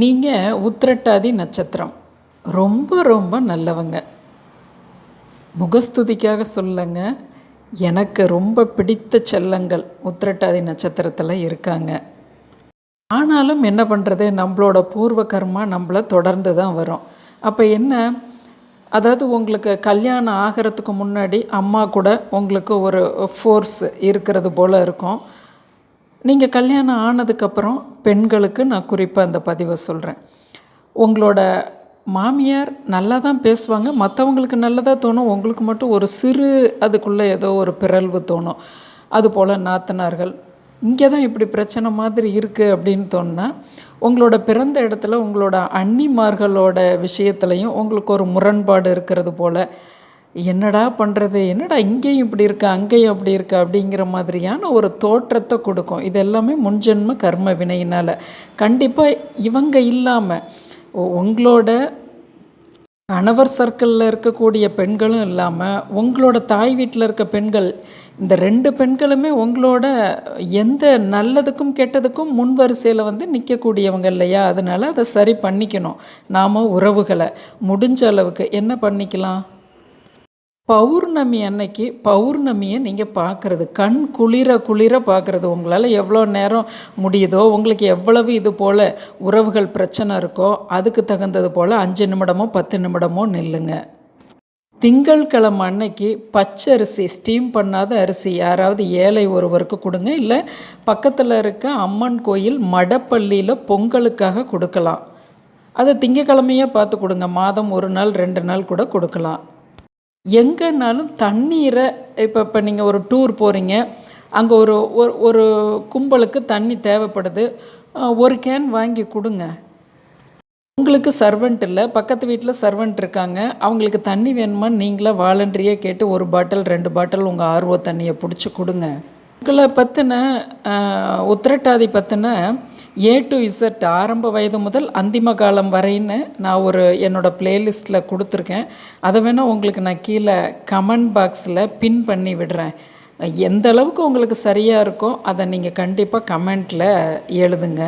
நீங்கள் உத்திரட்டாதி நட்சத்திரம். ரொம்ப ரொம்ப நல்லவங்க. முகஸ்துதிக்காக சொல்லுங்க எனக்கு ரொம்ப பிடித்த செல்லங்கள் உத்திரட்டாதி நட்சத்திரத்தில் இருக்காங்க. ஆனாலும் என்ன பண்ணுறது நம்மளோட பூர்வ கர்மா நம்மளை தொடர்ந்து தான் வரும். அப்போ என்ன? அதாவது உங்களுக்கு கல்யாணம் ஆகிறதுக்கு முன்னாடி அம்மா கூட உங்களுக்கு ஒரு ஃபோர்ஸ் இருக்கிறது போல் இருக்கும். நீங்கள் கல்யாணம் ஆனதுக்கப்புறம் பெண்களுக்கு நான் குறிப்பாக அந்த பதிவை சொல்கிறேன் உங்களோட மாமியார் நல்லா தான் பேசுவாங்க. மற்றவங்களுக்கு நல்லதாக தோணும். உங்களுக்கு மட்டும் ஒரு சிறு அதுக்குள்ளே ஏதோ ஒரு பிறழ்வு தோணும். அதுபோல் நாத்தனார்கள் இங்கே தான் இப்படி பிரச்சனை மாதிரி இருக்குது அப்படின்னு தோணுனா உங்களோட பிறந்த இடத்துல உங்களோட அன்னிமார்களோட விஷயத்துலையும் உங்களுக்கு ஒரு முரண்பாடு இருக்கிறது போல் என்னடா பண்ணுறது என்னடா இங்கேயும் இப்படி இருக்கா அங்கேயும் அப்படி இருக்கா அப்படிங்கிற மாதிரியான ஒரு தோற்றத்தை கொடுக்கும். இது எல்லாமே முன்ஜென்ம கர்ம வினையினால். கண்டிப்பாக இவங்க இல்லாமல் உங்களோட கணவர் சர்க்கிளில் இருக்கக்கூடிய பெண்களும் இல்லாமல் உங்களோட தாய் வீட்டில் இருக்க பெண்கள் இந்த ரெண்டு பெண்களுமே உங்களோட எந்த நல்லதுக்கும் கெட்டதுக்கும் முன் வரிசையில் வந்து நிற்கக்கூடியவங்க இல்லையா? அதனால் அதை சரி பண்ணிக்கணும். நாம் உறவுகளை. முடிஞ்ச அளவுக்கு என்ன பண்ணிக்கலாம்? பௌர்ணமி அன்னைக்கு பௌர்ணமியை நீங்கள் பார்க்குறது கண் குளிர குளிர பார்க்குறது. உங்களால் எவ்வளோ நேரம் முடியுதோ உங்களுக்கு எவ்வளவு இது போல் உறவுகள் பிரச்சனை இருக்கோ அதுக்கு தகுந்தது போல் அஞ்சு நிமிடமோ பத்து நிமிடமோ நில்லுங்க. திங்கட்கிழமை அன்னைக்கு பச்சரிசி ஸ்டீம் பண்ணாத அரிசி யாராவது ஏழை ஒருவருக்கு கொடுங்க. இல்லை பக்கத்தில் இருக்க அம்மன் கோயில் மடப்பள்ளியில் பொங்கலுக்காக கொடுக்கலாம். அதை திங்கக்கிழமையாக பார்த்து கொடுங்க. மாதம் ஒரு நாள் ரெண்டு நாள் கூட கொடுக்கலாம். எங்கேனாலும் தண்ணீரை இப்போ இப்போ நீங்கள் ஒரு டூர் போகிறீங்க அங்கே ஒரு ஒரு ஒரு கும்பலுக்கு தண்ணி தேவைப்படுது ஒரு கேன் வாங்கி கொடுங்க. உங்களுக்கு சர்வெண்ட் இல்லை பக்கத்து வீட்டில் சர்வெண்ட் இருக்காங்க அவங்களுக்கு தண்ணி வேணுமா நீங்களே வாலண்டரியாக கேட்டு ஒரு பாட்டில் ரெண்டு பாட்டில் உங்கள் ஆர்வ தண்ணியை பிடிச்சி கொடுங்க. உங்களை பற்றின உத்திரட்டாதி பற்றின ஏ டு இசட் ஆரம்ப வயது முதல் அந்திம காலம் வரைன்னு நான் ஒரு என்னோடய ப்ளேலிஸ்ட்டில் கொடுத்துருக்கேன். அதை வேணால் உங்களுக்கு நான் கீழே கமெண்ட் பாக்ஸில் பின் பண்ணி விடுறேன். எந்த அளவுக்கு உங்களுக்கு சரியாக இருக்கோ அதை நீங்கள் கண்டிப்பாக கமெண்ட்டில் எழுதுங்க.